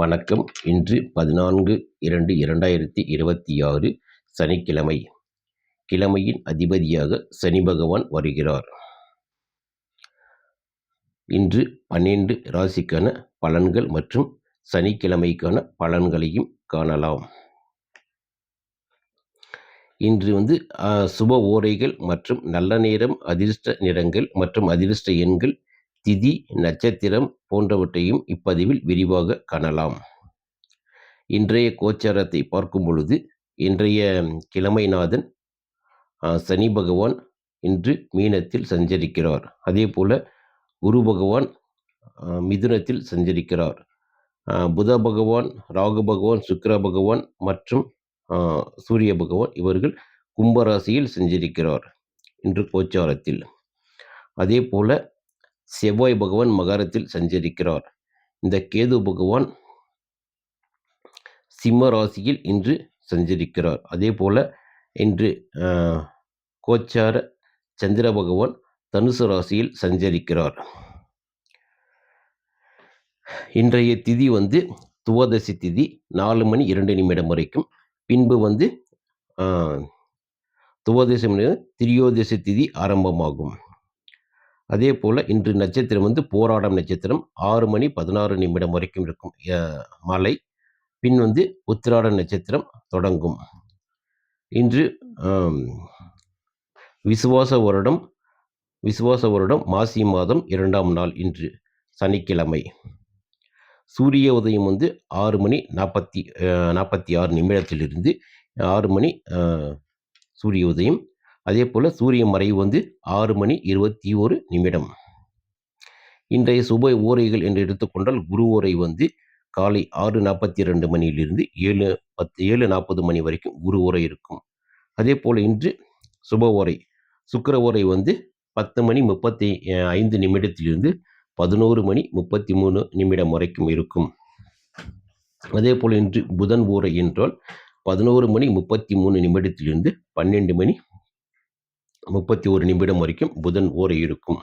வணக்கம். இன்று பதினான்கு இரண்டு இரண்டாயிரத்தி இருபத்தி ஆறு சனிக்கிழமை. கிழமையின் அதிபதியாக சனி பகவான் வருகிறார். இன்று பன்னெண்டு ராசிக்கான பலன்கள் மற்றும் சனிக்கிழமைக்கான பலன்களையும் காணலாம். இன்று வந்து சுப ஓரைகள் மற்றும் நல்ல நேரம் அதிர்ஷ்ட நிறங்கள் மற்றும் அதிர்ஷ்ட எண்கள் திதி நட்சத்திரம் போன்றவற்றையும் இப்பதிவில் விரிவாக காணலாம். இன்றைய கோச்சாரத்தை பார்க்கும் பொழுது இன்றைய கிழமைநாதன் சனி பகவான் இன்று மீனத்தில் சஞ்சரிக்கிறார். அதே போல் குரு பகவான் மிதுனத்தில் சஞ்சரிக்கிறார். புத பகவான் ராகு பகவான் சுக்கர பகவான் மற்றும் சூரிய பகவான் இவர்கள் கும்பராசியில் சஞ்சரிக்கிறார் இன்று கோச்சாரத்தில். அதே போல் செவ்வாய் பகவான் மகரத்தில் சஞ்சரிக்கிறார். இந்த கேது பகவான் சிம்ம ராசியில் இன்று சஞ்சரிக்கிறார். அதே போல இன்று கோச்சார சந்திர பகவான் தனுசு ராசியில் சஞ்சரிக்கிறார். இன்றைய திதி வந்து துவாதசி திதி நாலு மணி இரண்டு நிமிடம் வரைக்கும். பின்பு வந்து துவாதசி திரியோதசி திதி ஆரம்பமாகும். அதே போல் இன்று நட்சத்திரம் வந்து போராடம் நட்சத்திரம். ஆறு மணி பதினாறு நிமிடம் வரைக்கும் இருக்கும். மாலை. பின் வந்து உத்திராட நட்சத்திரம் தொடங்கும். இன்று விசுவாச வருடம். விசுவாச வருடம் மாசி மாதம் இரண்டாம் நாள் இன்று சனிக்கிழமை. சூரிய உதயம் வந்து ஆறு மணி நாற்பத்தி நாற்பத்தி ஆறு நிமிடத்திலிருந்து ஆறு மணி சூரிய உதயம் அதே போல் சூரிய மறைவு வந்து ஆறு மணி இருபத்தி ஒரு நிமிடம். இன்றைய சுப ஓரைகள் என்று எடுத்துக்கொண்டால் குரு ஓரை வந்து காலை ஆறு நாற்பத்தி ரெண்டு மணியிலிருந்து ஏழு பத்து ஏழு நாற்பது மணி வரைக்கும் குரு ஓரை இருக்கும். அதே போல் இன்று சுப ஓரை சுக்கர ஓரை வந்து பத்து மணி முப்பத்தி ஐந்து நிமிடத்திலிருந்து பதினோரு மணி முப்பத்தி மூணு நிமிடம் வரைக்கும் இருக்கும். அதே போல் இன்று புதன் ஓரை என்றால் பதினோரு மணி முப்பத்தி மூணு நிமிடத்திலிருந்து பன்னெண்டு மணி முப்பத்தி ஒரு நிமிடம் வரைக்கும் புதன் ஓரை இருக்கும்.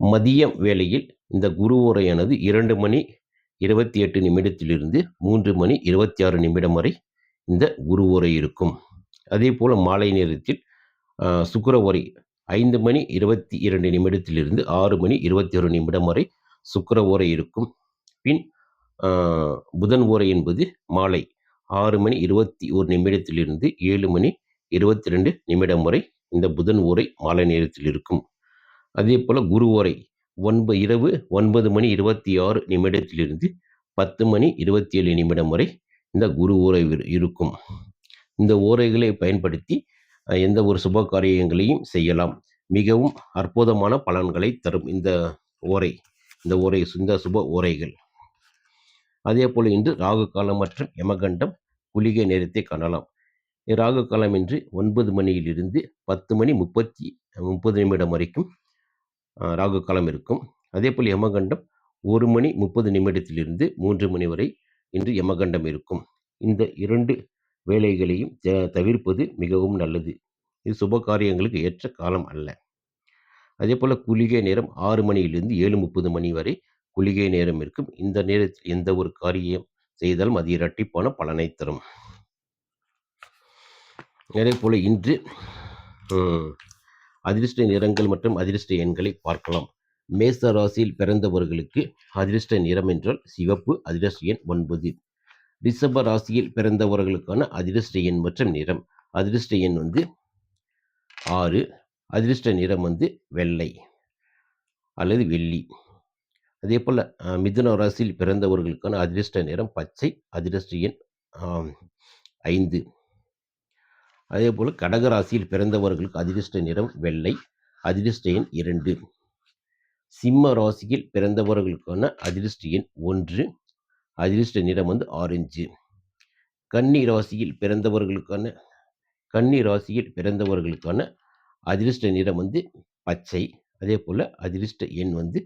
மதிய வேளையில் இந்த குரு ஓரையானது இரண்டு மணி இருபத்தி எட்டு நிமிடத்திலிருந்து மூன்று மணி இருபத்தி ஆறு நிமிடம் வரை இந்த குரு ஓரை இருக்கும். அதே போல் மாலை நேரத்தில் சுக்கர ஓரை ஐந்து மணி இருபத்தி இரண்டு நிமிடத்திலிருந்து ஆறு மணி இருபத்தி ஒரு நிமிடம் வரை சுக்கர ஓரை இருக்கும். பின் புதன் ஓரை என்பது மாலை ஆறு மணி இருபத்தி ஒரு நிமிடத்திலிருந்து ஏழு மணி இருபத்தி ரெண்டு நிமிடம் வரை இந்த புதன் ஓரை மாலை நேரத்தில் இருக்கும். அதே போல் குரு ஓரை ஒன்பது இரவு ஒன்பது மணி இருபத்தி ஆறு நிமிடத்திலிருந்து பத்து மணி இருபத்தி ஏழு நிமிடம் வரை இந்த குரு ஓரை இருக்கும். இந்த ஓரைகளை பயன்படுத்தி எந்த ஒரு சுப காரியங்களையும் செய்யலாம். மிகவும் அற்புதமான பலன்களை தரும் இந்த ஓரை இந்த ஓரை இந்த சுப ஓரைகள். அதே போல் இன்று ராகு காலம் மற்றும் யமகண்டம் குளிகை நேரத்தை காணலாம். ராகு காலம் என்று ஒன்பது மணியிலிருந்து பத்து மணி முப்பத்தி முப்பது நிமிடம் வரைக்கும் ராகு காலம் இருக்கும். அதே போல் யமகண்டம் ஒரு மணி முப்பது நிமிடத்திலிருந்து மூன்று மணி வரை இன்று யமகண்டம் இருக்கும். இந்த இரண்டு வேலைகளையும் தவிர்ப்பது மிகவும் நல்லது. இது சுப காரியங்களுக்கு ஏற்ற காலம் அல்ல. அதே போல் குளிகை நேரம் ஆறு மணியிலிருந்து ஏழு முப்பது மணி வரை குளிகை நேரம் இருக்கும். இந்த நேரத்தில் எந்த ஒரு காரியம் செய்தாலும் அது இரட்டிப்பான பலனை தரும். அதே போல் இன்று அதிர்ஷ்ட நிறங்கள் மற்றும் அதிர்ஷ்ட எண்களை பார்க்கலாம். மேச ராசியில் பிறந்தவர்களுக்கு அதிர்ஷ்ட நிறம் என்றால் சிவப்பு அதிர்ஷ்ட எண் ஒன்பது. ரிஷப ராசியில் பிறந்தவர்களுக்கான அதிர்ஷ்ட எண் மற்றும் நிறம். அதிர்ஷ்ட எண் வந்து ஆறு அதிர்ஷ்ட நிறம் வந்து வெள்ளை அல்லது வெள்ளி. அதே போல் மிதுன ராசியில் பிறந்தவர்களுக்கான அதிர்ஷ்ட நிறம் பச்சை அதிர்ஷ்ட எண் ஐந்து. அதே போல் கடகராசியில் பிறந்தவர்களுக்கு அதிர்ஷ்ட நிறம் வெள்ளை அதிர்ஷ்ட எண் இரண்டு. சிம்ம ராசியில் பிறந்தவர்களுக்கான அதிர்ஷ்ட எண் ஒன்று அதிர்ஷ்ட நிறம் வந்து ஆரஞ்சு. கன்னி ராசியில் பிறந்தவர்களுக்கான கன்னி ராசியில் பிறந்தவர்களுக்கான அதிர்ஷ்ட நிறம் வந்து பச்சை அதே போல் அதிர்ஷ்ட எண் வந்து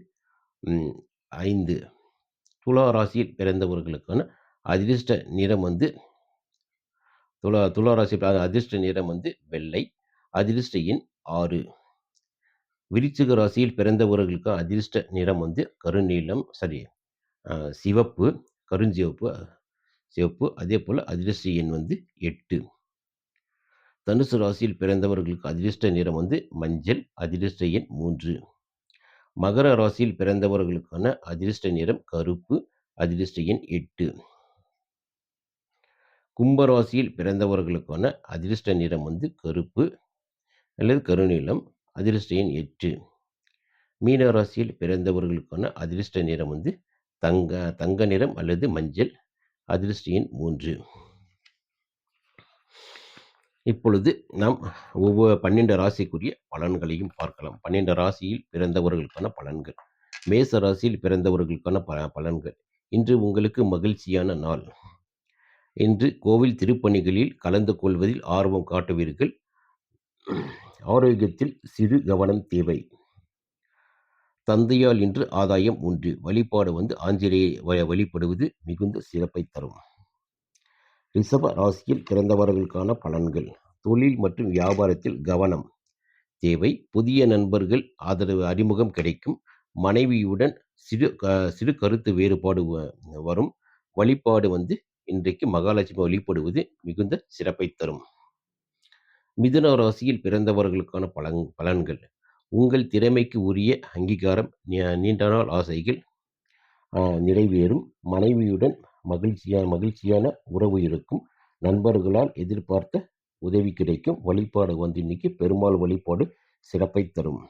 ஐந்து. துலா ராசியில் பிறந்தவர்களுக்கான அதிர்ஷ்ட நிறம் வந்து துலா துலா ராசி அதிர்ஷ்ட நிறம் வந்து வெள்ளை அதிர்ஷ்ட எண் ஆறு. விருச்சிக ராசியில் பிறந்தவர்களுக்கு அதிர்ஷ்ட நிறம் வந்து கருநீளம் சரி சிவப்பு கருஞ்சிவப்பு சிவப்பு அதே போல் அதிர்ஷ்ட எண் வந்து எட்டு. தனுசு ராசியில் பிறந்தவர்களுக்கு அதிர்ஷ்ட நிறம் வந்து மஞ்சள் அதிர்ஷ்ட எண் மூன்று. மகர ராசியில் பிறந்தவர்களுக்கான அதிர்ஷ்ட நிறம் கருப்பு அதிர்ஷ்ட எண் எட்டு. கும்பராசியில் பிறந்தவர்களுக்கான அதிர்ஷ்ட நிறம் வந்து கருப்பு அல்லது கருநீளம் அதிர்ஷ்ட எண் எட்டு மீனராசியில் பிறந்தவர்களுக்கான அதிர்ஷ்ட நிறம் வந்து தங்க தங்க நிறம் அல்லது மஞ்சள். அதிர்ஷ்ட எண் மூன்று. இப்பொழுது நாம் ஒவ்வொரு பன்னெண்டு ராசிக்குரிய பலன்களையும் பார்க்கலாம். பன்னெண்டு ராசியில் பிறந்தவர்களுக்கான பலன்கள். மேச ராசியில் பிறந்தவர்களுக்கான ப பலன்கள். இன்று உங்களுக்கு மகிழ்ச்சியான நாள். இன்று கோவில் திருப்பணிகளில் கலந்து கொள்வதில் ஆர்வம் காட்டுவீர்கள். ஆரோக்கியத்தில் சிறு கவனம் தேவை. தந்தையால் இன்று ஆதாயம் உண்டு வழிபாடு வந்து ஆஞ்சநேய வழிபடுவது மிகுந்த சிறப்பை தரும். ரிஷப ராசியில் பிறந்தவர்களுக்கான பலன்கள். தொழில் மற்றும் வியாபாரத்தில் கவனம் தேவை. புதிய நண்பர்கள் ஆதரவு அறிமுகம் கிடைக்கும். மனைவியுடன் சிறு சிறு கருத்து வேறுபாடு வரும். வழிபாடு வந்து இன்றைக்கு மகாலட்சுமி வழிபடுவது மிகுந்த சிறப்பை தரும். மிதுன ராசியில் பிறந்தவர்களுக்கான பலன் பலன்கள். உங்கள் திறமைக்கு உரிய அங்கீகாரம் நீண்ட நாள் ஆசைகள் நிறைவேறும். மனைவியுடன் மகிழ்ச்சியான மகிழ்ச்சியான உறவு இருக்கும். நண்பர்களால் எதிர்பார்த்த உதவி கிடைக்கும். வழிபாடு வந்து இன்னைக்கு பெருமாள் வழிபாடு சிறப்பை தரும்.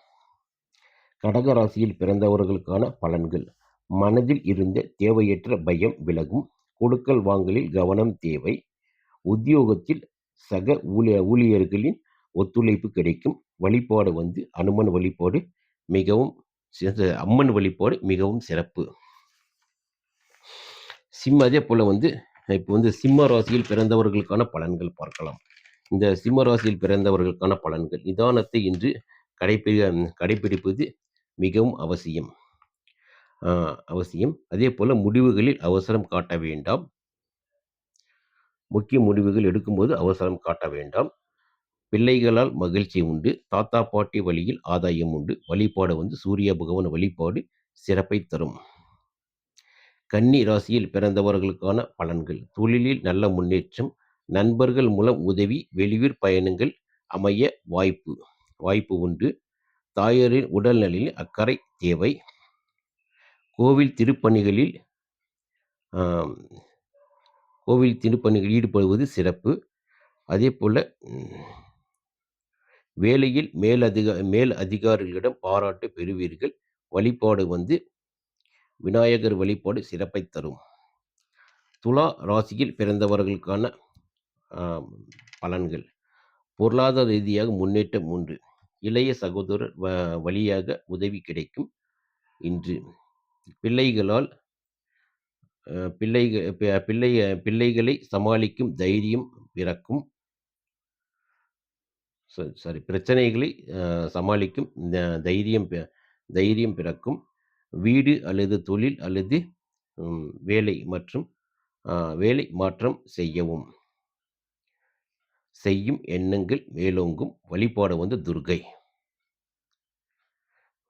கடகராசியில் பிறந்தவர்களுக்கான பலன்கள். மனதில் இருந்த தேவையற்ற பயம் விலகும். கொடுக்கல் வாங்கலில் கவனம் தேவை. உத்தியோகத்தில் சக ஊழிய ஊழியர்களின் ஒத்துழைப்பு கிடைக்கும். வழிபாடு வந்து அனுமன் வழிபாடு மிகவும் அம்மன் வழிபாடு மிகவும் சிறப்பு. சிம்ம அதே போல் வந்து இப்போ வந்து சிம்ம ராசியில் பிறந்தவர்களுக்கான பலன்கள் பார்க்கலாம். இந்த சிம்ம ராசியில் பிறந்தவர்களுக்கான பலன்கள். நிதானத்தை இன்று கடைப்பிடி கடைபிடிப்பது மிகவும் அவசியம். அவசியம். அதே போல் முடிவுகளில் அவசரம் காட்ட வேண்டாம். முக்கிய முடிவுகள் எடுக்கும்போது அவசரம் காட்ட வேண்டாம். பிள்ளைகளால் மகிழ்ச்சி உண்டு. தாத்தா பாட்டி வழியில் ஆதாயம் உண்டு. வழிபாடு வந்து சூரிய பகவான் வழிபாடு சிறப்பை தரும். கன்னி ராசியில் பிறந்தவர்களுக்கான பலன்கள். தொழிலில் நல்ல முன்னேற்றம். நண்பர்கள் மூலம் உதவி வெளியூர் பயணங்கள் அமைய வாய்ப்பு வாய்ப்பு உண்டு. தாயாரின் உடல்நிலையில் அக்கறை தேவை. கோவில் திருப்பணிகளில் கோவில் திருப்பணிகளில் ஈடுபடுவது சிறப்பு. அதே போல் வேலையில் மேலதிக மேல் அதிகாரிகளிடம் பாராட்டு பெறுவீர்கள். வழிபாடு வந்து விநாயகர் வழிபாடு சிறப்பை தரும். துலா ராசியில் பிறந்தவர்களுக்கான பலன்கள். பொருளாதார ரீதியாக முன்னேற்றம் உண்டு. இளைய சகோதரர் வ வழியாக உதவி கிடைக்கும் இன்று. பிள்ளைகளால் பிள்ளைக பிள்ளை பிள்ளைகளை சமாளிக்கும் தைரியம் பிறக்கும். சாரி பிரச்சனைகளை சமாளிக்கும் தைரியம் தைரியம் பிறக்கும். வீடு அல்லது தொழில் அல்லது வேலை மற்றும் வேலை மாற்றம் செய்யவும். செய்யும் எண்ணங்கள் மேலோங்கும். வழிபாடு வந்து துர்கை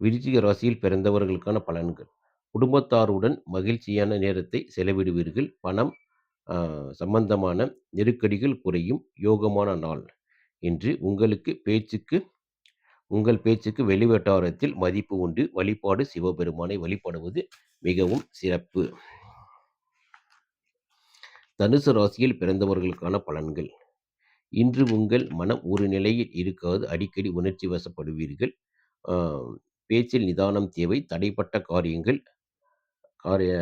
விருச்சிக ராசியில் பிறந்தவர்களுக்கான பலன்கள். குடும்பத்தாருடன் மகிழ்ச்சியான நேரத்தை செலவிடுவீர்கள். பணம் சம்பந்தமான நெருக்கடிகள் குறையும். யோகமான நாள் என்று உங்களுக்கு பேச்சுக்கு உங்கள் பேச்சுக்கு வெளிவட்டாரத்தில் மதிப்பு உண்டு. வழிபாடு சிவபெருமானை வழிபடுவது மிகவும் சிறப்பு. தனுசு ராசியில் பிறந்தவர்களுக்கான பலன்கள். இன்று உங்கள் மனம் ஒரு நிலையில் இருக்காது. அடிக்கடி உணர்ச்சி வசப்படுவீர்கள். பேச்சில் நிதானம் தேவை. தடைப்பட்ட காரியங்கள் காரிய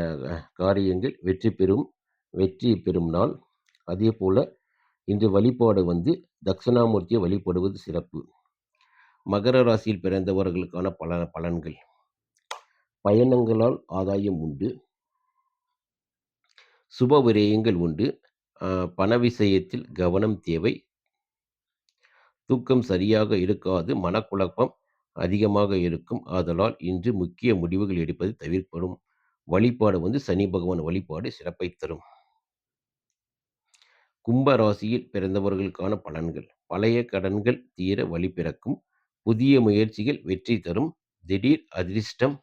காரியங்கள் வெற்றி பெறும் வெற்றி பெறும் நாள். அதே போல் இன்று வழிபாடு வந்து தட்சிணாமூர்த்தியை வழிபடுவது சிறப்பு. மகர ராசியில் பிறந்தவர்களுக்கான பல பலன்கள். பயணங்களால் ஆதாயம் உண்டு. சுப விரயங்கள் உண்டு. பண விஷயத்தில் கவனம் தேவை. தூக்கம் சரியாக இருக்காது. மனக்குழப்பம் அதிகமாக இருக்கும். ஆதலால் இன்று முக்கிய முடிவுகள் எடுப்பது தவிர்ப்படும் வழிபாடு வந்து சனி பகவான் வழிபாடு சிறப்பை தரும் கும்ப ராசியில் பிறந்தவர்களுக்கான பலன்கள் பழைய கடன்கள் தீர வழி பிறக்கும் புதிய முயற்சிகள் வெற்றி தரும் திடீர் அதிர்ஷ்டம்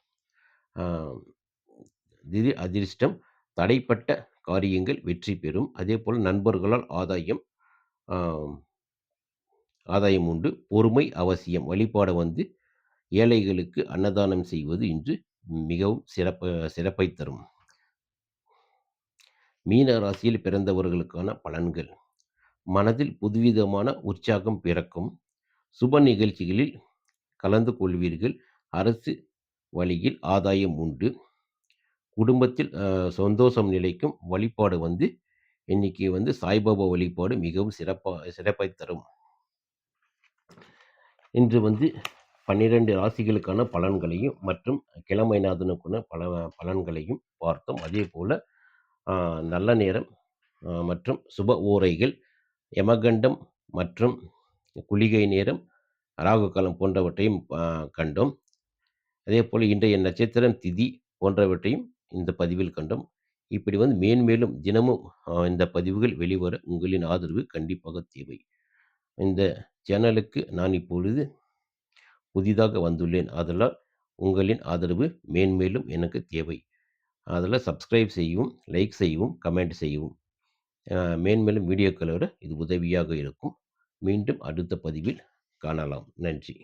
திடீர் அதிர்ஷ்டம் தடைப்பட்ட காரியங்கள் வெற்றி பெறும். அதே போல் நண்பர்களால் ஆதாயம் ஆதாயம் உண்டு. பொறுமை அவசியம். வழிபாடை வந்து ஏழைகளுக்கு அன்னதானம் செய்வது இன்று மிகவும் சிறப்பு சிறப்பை தரும். மீன ராசியில் பிறந்தவர்களுக்கான பலன்கள். மனதில் புதுவிதமான உற்சாகம் பிறக்கும். சுப நிகழ்ச்சிகளில் கலந்து கொள்வீர்கள். அரசு வழியில் ஆதாயம் உண்டு. குடும்பத்தில் சந்தோஷம் நிலைக்கும். வழிபாடு வந்து இன்னைக்கு வந்து சாய்பாபா வழிபாடு மிகவும் சிறப்பாக சிறப்பை தரும். இன்று வந்து 12 ராசிகளுக்கான பலன்களையும் மற்றும் கிழமைநாதனுக்குன பல பலன்களையும் பார்த்தோம். அதே போல் நல்ல நேரம் மற்றும் சுப ஊரைகள் யமகண்டம் மற்றும் குளிகை நேரம், ராகுகாலம் போன்றவற்றையும் கண்டோம் அதே போல் இன்றைய நட்சத்திரம், திதி போன்றவற்றையும் இந்த பதிவில் கண்டோம். இப்படி வந்து மேன்மேலும் தினமும் இந்த பதிவுகள் வெளிவர உங்களின் ஆதரவு கண்டிப்பாக தேவை. இந்த சேனலுக்கு நான் இப்பொழுது புதிதாக வந்துள்ளேன். அதனால் உங்களின் ஆதரவு மேன்மேலும் எனக்கு தேவை. அதில் சப்ஸ்கிரைப் செய்யவும், லைக் செய்யவும், கமெண்ட் செய்யவும். மேன்மேலும் வீடியோக்களை விட இது உதவியாக இருக்கும். மீண்டும் அடுத்த பதிவில் காணலாம். நன்றி.